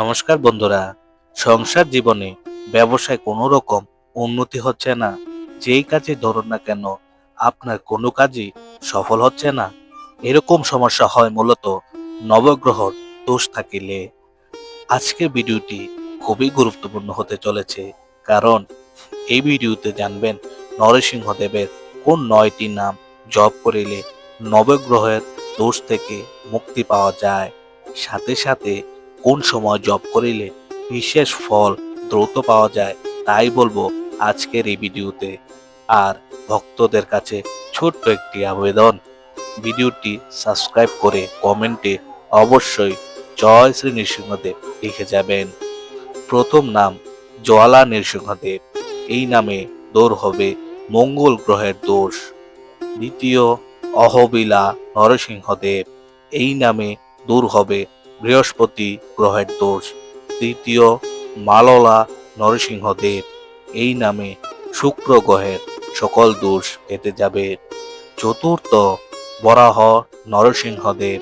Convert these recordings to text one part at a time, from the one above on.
নমস্কার বন্ধুরা, সংসার জীবনে ব্যবসায় কোনো রকম উন্নতি হচ্ছে না। যেই কাজে ধরুন না কেন, আপনার কোনো কাজই সফল হচ্ছে না। এরকম সমস্যা হয় মূলত নবগ্রহর দোষ থাকিলে। আজকের ভিডিওটি খুবই গুরুত্বপূর্ণ হতে চলেছে, কারণ এই ভিডিওতে জানবেন নরসিংহদেবের কোন নয়টি নাম জপ করিলে নবগ্রহের দোষ থেকে মুক্তি পাওয়া যায়। সাথে সাথে কোন সময় জব করিলে বিশেষ ফল দ্রুত পাওয়া যায়, তাই বলব আজকের এই ভিডিওতে। আর ভক্তদের কাছে ছোট্ট একটি আবেদন, ভিডিওটি সাবস্ক্রাইব করে কমেন্টে অবশ্যই জয় শ্রী নৃসিংহদেব লিখে যাবেন। প্রথম নাম জোয়ালা নৃসিংহদেব, এই নামে দৌড় হবে মঙ্গল গ্রহের দোষ। দ্বিতীয় অহবিলা নরসিংহদেব, এই নামে দূর হবে বৃহস্পতি গ্রহের দোষ। তৃতীয়, মাললা নরসিংহদেব। এই নামে শুক্র গ্রহের সকল দোষ কেটে যাবে। চতুর্থ, বরাহ নরসিংহদেব।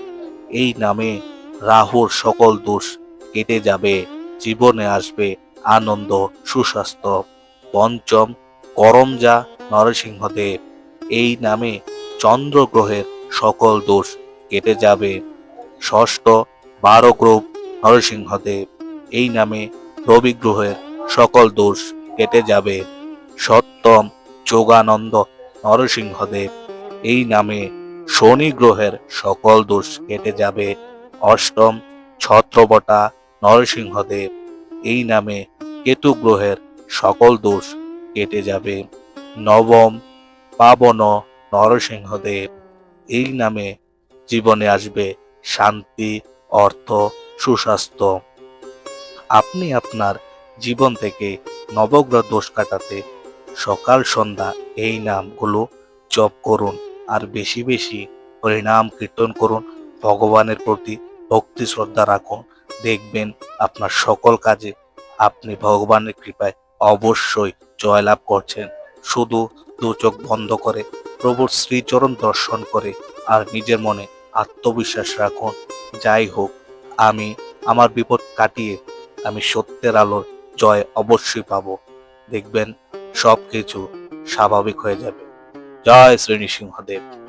এই নামে রাহুর সকল দোষ কেটে যাবে। জীবনে আসবে আনন্দ, সুস্বাস্থ্য। পঞ্চম, করমজা নরসিংহদেব। এই নামে চন্দ্র গ্রহের সকল দোষ কেটে যাবে। ষষ্ঠ বারো গ্রুপ নরসিংহদেব। এই নামে রবি গ্রহের সকল দোষ কেটে যাবে। সপ্তম যোগানন্দ নরসিংহদেব। এই নামে শনি গ্রহের সকল দোষ কেটে যাবে। অষ্টম ছত্রবটা নরসিংহদেব। এই নামে কেতু গ্রহের সকল দোষ কেটে যাবে। নবম পাবন নরসিংহদেব। এই নামে জীবনে আসবে শান্তি অর্থ, সুস্বাস্থ্য। আপনি আপনার জীবন থেকে নবগ্রহ দোষ কাটাতে সকাল, সন্ধ্যা এই নামগুলো জপ করুন আর বেশি বেশি হরিনাম কীর্তন করুন। ভগবানের প্রতি ভক্তি, শ্রদ্ধা রাখুন। দেখবেন আপনার সকল কাজে আপনি ভগবানের কৃপায় অবশ্যই জয়লাভ করছেন। শুধু দু চোখ বন্ধ করে প্রভুর শ্রীচরণ দর্শন করে আর নিজের মনে আত্মবিশ্বাস রাখুন। যাই হোক, আমি আমার বিপদ কাটিয়ে আমি সত্যের আলোর জয় অবশ্যই পাব। দেখবেন সব কিছু স্বাভাবিক হয়ে যাবে। জয় শ্রী নৃসিংহদেব।